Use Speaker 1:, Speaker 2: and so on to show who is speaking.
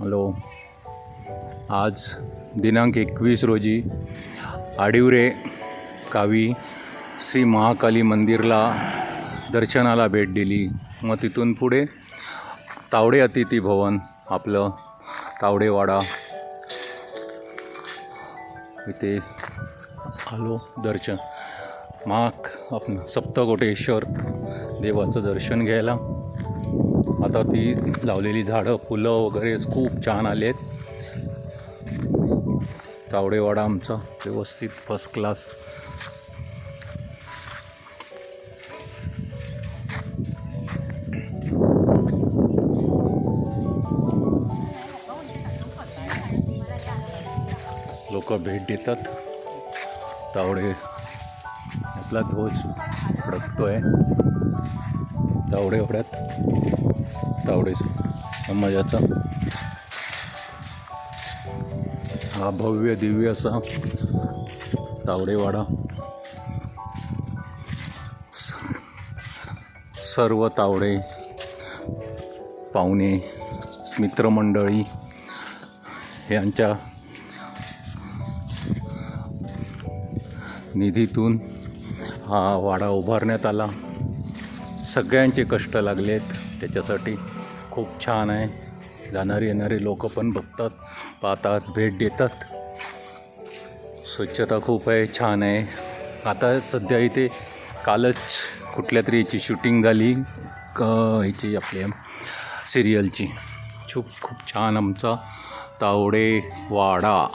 Speaker 1: Hello. आज दिनांक एकवीस रोजी आडिवरे कावी श्री महाकाली मंदिरला दर्शनाला भेट दिली. मग तिथून पुढे तावडे अतिथी भवन आपलं तावडेवाडा. इथे आलो दर्शन. महाक आपण सप्तकोटेश्वर देवाचं दर्शन घ्यायला. आता ती लावलेली झाडं फुलं वगैरे खूप छान आले आहेत तावडेवाडा आमचा व्यवस्थित फर्स्ट क्लास लोक भेट देतात. तावडे आपला ध्वज फडकतोय. तावडे एवढ्यात तावडे समाजाचा. हा भव्य दिव्य असा तावडेवाडा. सर्व तावडे पाहुणे मित्रमंडळी यांच्या निधीतून हा वाडा उभारण्यात आला. सगळ्यांचे कष्ट लागले आहेत त्याच्यासाठी खूप छान आहे. जाणारे येणारे लोक पण बघतात पाहतात भेट देतात. स्वच्छता खूप आहे छान आहे. आता सध्या इथे कालच कुठल्या तरी याची शूटिंग झाली. क ह्याची आपल्या सिरियलची खूप खूप छान आमचा तावडे वाडा.